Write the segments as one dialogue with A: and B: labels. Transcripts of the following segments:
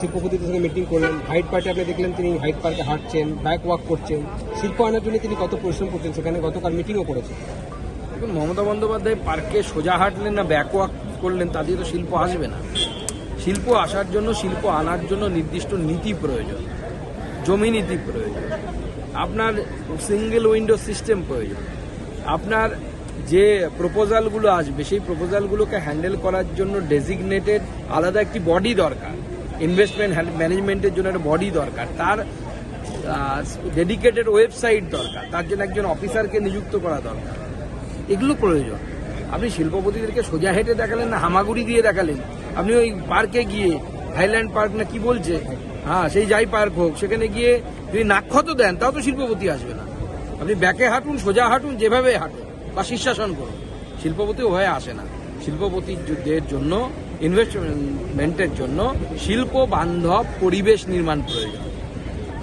A: শিল্পপতিদের সঙ্গে মিটিং করলেন। হাইট পার্কে আপনি দেখলেন তিনি হাইট পার্কে হাঁটছেন ব্যাক ওয়াক করছেন। শিল্প আনার জন্য তিনি কত পরিশ্রম করছেন সেখানে গতকাল মিটিংও করেছেন।
B: দেখুন, মমতা বন্দ্যোপাধ্যায় পার্কে সোজা হাঁটলেন না ব্যাকওয়াক করলেন, তা দিয়ে তো শিল্প আসবে না। শিল্প আসার জন্য, শিল্প আনার জন্য নির্দিষ্ট নীতি প্রয়োজন। জমি নীতি প্রয়োজন। আপনার সিঙ্গেল উইন্ডো সিস্টেম প্রয়োজন। আপনার যে প্রপোজালগুলো আসবে, সেই প্রপোজালগুলোকে হ্যান্ডেল করার জন্য ডেজিগনেটেড আলাদা একটি বডি দরকার। ইনভেস্টমেন্ট ম্যানেজমেন্টের জন্য একটা বডি দরকার। তার ডেডিকেটেড ওয়েবসাইট দরকার। তার জন্য একজন অফিসারকে নিযুক্ত করা দরকার। এগুলো প্রয়োজন। আপনি শিল্পপতিদেরকে সোজা হেঁটে দেখালেন না, হামাগুড়ি দিয়ে দেখালেন? আপনি ওই পার্কে গিয়ে হাইল্যান্ড পার্ক না কি বলছে? হ্যাঁ সেই যাই পার্ক হোক, সেখানে গিয়ে যদি নাক্ষত দেন, তাও তো শিল্পপতি আসবে না। আপনি ব্যাকে হাঁটুন, সোজা হাঁটুন, যেভাবে হাঁটুন, বা শীর্ষাসন করুন। শিল্পপতি হয়ে আসে না। শিল্পপতিদের জন্য ইনভেস্টমেন্টের জন্য শিল্প, বান্ধব, পরিবেশ নির্মাণ প্রয়োজন।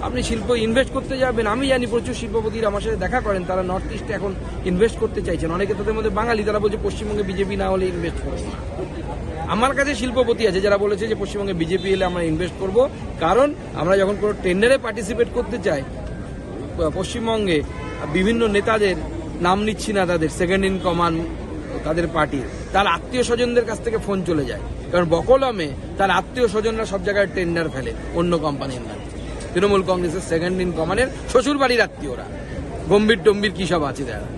B: আপনি শিল্প ইনভেস্ট করতে যাবেন, আমি জানি প্রচুর শিল্পপতিরা আমার সাথে দেখা করেন, তারা নর্থ ইস্টে এখন ইনভেস্ট করতে চাইছেন। অনেকে তাদের মধ্যে বাঙালি, তারা বলছে পশ্চিমবঙ্গে বিজেপি না হলে ইনভেস্ট করবে না। আমার কাছে শিল্পপতি আছে, যারা বলেছে যে পশ্চিমবঙ্গে বিজেপি এলে আমরা ইনভেস্ট করব, কারণ আমরা যখন কোনো টেন্ডারে পার্টিসিপেট করতে চাই পশ্চিমবঙ্গে বিভিন্ন নেতাদের নাম নিচ্ছি না তাদের সেকেন্ড ইন কমান্ড তাদের পার্টির তার আত্মীয় স্বজনদের কাছ থেকে ফোন চলে যায়। কারণ বকলমে তার আত্মীয় স্বজনরা সব জায়গায় টেন্ডার ফেলে, অন্য কোম্পানির নামে। তৃণমূল কংগ্রেসের সেকেন্ড ইন কমান্ডের শ্বশুর বাড়ির আত্মীয়রা। গম্ভীর টম্বির কী সব আছে তারা?